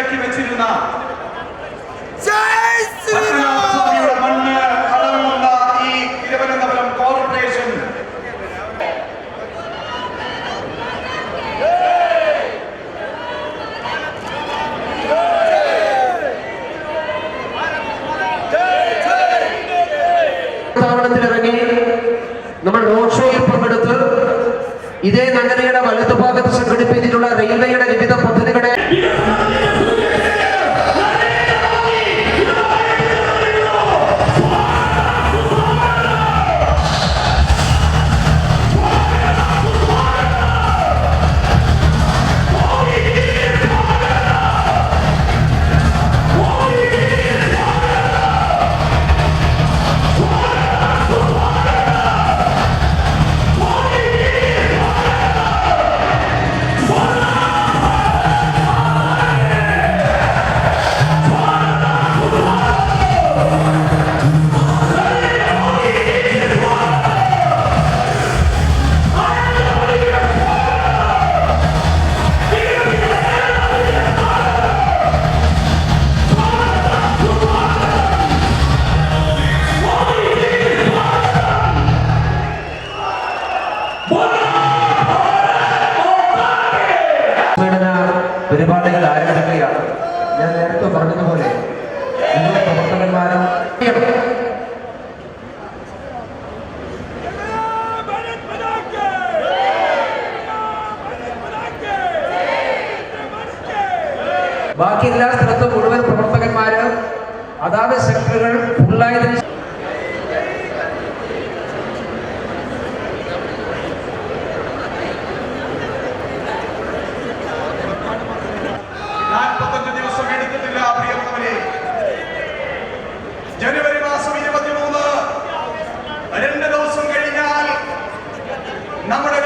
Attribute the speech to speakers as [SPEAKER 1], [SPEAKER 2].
[SPEAKER 1] ഇറക്കി വെച്ചിരുന്ന മണ്ണ് അളവുള്ള ഈ തിരുവനന്തപുരം കോർപ്പറേഷൻ താവളത്തിലിറങ്ങി നമ്മൾ റോഡ് ഷോയിൽ പങ്കെടുത്ത് ഇതേ നഗരയുടെ വലതുഭാഗത്ത് സംഘടിപ്പിച്ചിട്ടുള്ള റെയിൽവേയുടെ വിവിധ പരിപാടികൾ ആരംഭിക്കുകയാണ്. ഞാൻ നേരത്തെ പറഞ്ഞതുപോലെ ബാക്കി എല്ലാ സ്ഥലത്തും മുഴുവൻ പ്രവർത്തകന്മാര് അതാത് സെക്ടറുകൾ
[SPEAKER 2] ഫുള്ളായി ജനുവരി മാസം ഇരുപത്തിമൂന്ന്. രണ്ട് ദിവസം കഴിഞ്ഞാൽ നമ്മുടെ